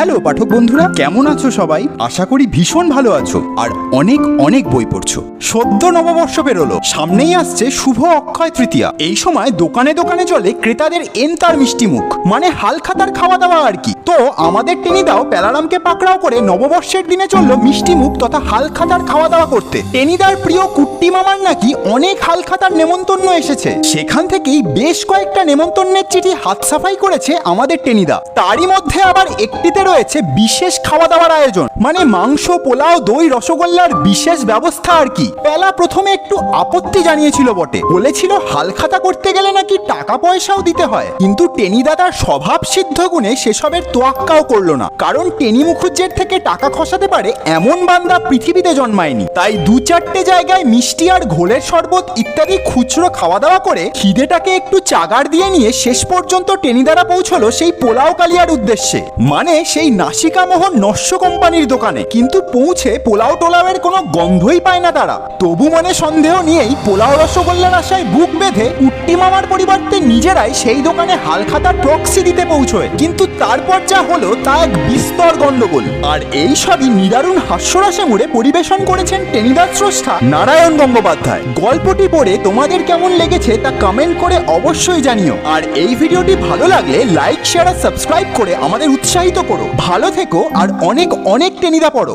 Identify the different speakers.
Speaker 1: Hello, পাঠক বন্ধুরা, কেমন আছো সবাই? আশা করি ভীষণ ভালো আছো, আর অনেক অনেক বই পড়ছো। সদ্য নববর্ষ বেরোলো, সামনেই আসছে শুভ অক্ষয় তৃতীয়া। এই সময় দোকানে দোকানে চলে ক্রেতাদের এনতার মিষ্টি মুখ মানে হালখাতার খাওয়া দাওয়া আর কি। তো আমাদের টেনিদাও প্যালারামকে পাকড়াও করে নববর্ষের দিনে চলল মিষ্টি মুখ তথা হালখাতার খাওয়া দাওয়া করতে। টেনিদার প্রিয় কুট্টি মামার নাকি অনেক হালখাতার নেমন্তন্ন এসেছে। সেখান থেকেই বেশ কয়েকটা নেমন্তন্নের চিঠি হাত সাফাই করেছে আমাদের টেনিদা। তারই মধ্যে আবার একটিতে রয়েছে বিশেষ খাওয়া দাওয়ার আয়োজন। মানে মাংস, পোলাও, দই, রসগোল্লার বিশেষ ব্যবস্থা আর কি। পেলা প্রথমে একটু আপত্তি জানিয়েছিল বটে। বলেছিল হালখাতা করতে গেলে নাকি টাকা পয়সাও দিতে হয়। কিন্তু টেনিদাদার স্বভাব সিদ্ধ গুণে সেসবের তোয়াক্কাও করল না। কারণ টেনি মুখুজ্জের থেকে টাকা খসাতে পারে এমন বান্দা পৃথিবীতে জন্মায়নি। তাই দু চারটে জায়গায় মিষ্টি আর ঘোলের শরবত ইত্যাদি খুচরো খাওয়া দাওয়া করে খিদেটাকে একটু চাগার দিয়ে নিয়ে শেষ পর্যন্ত টেনিদারা পৌঁছলো সেই পোলাও কালিয়ার উদ্দেশ্যে। মানে সেই নাসিকা মোহন নস্য কোম্পানির দোকানে। কিন্তু পৌঁছে পোলাও টোলাওয়ের কোনো গন্ধই পায় না তারা। তবু মনে সন্দেহ নিয়েই পোলাও রসগোল্লার আশায় বুক বেঁধে উট্টি মামার পরিবর্তে নিজেরাই সেই দোকানে হালখাতার প্রক্সি দিতে পৌঁছয়। কিন্তু তারপর যা হলো তা এক বিস্তর গন্ডগোল আর এই সবই নিদারুণ হাস্যরসে মুড়ে পরিবেশন করেছেন টেনিদার স্রষ্টা নারায়ণ গঙ্গোপাধ্যায়। গল্পটি পড়ে তোমাদের কেমন লেগেছে তা কমেন্ট করে অবশ্যই জানিও। আর এই ভিডিওটি ভালো লাগলে লাইক শেয়ার আর সাবস্ক্রাইব করে আমাদের উৎসাহিত করো। ভালো থেকো আর অনেক অনেক টেনিদা পড়ো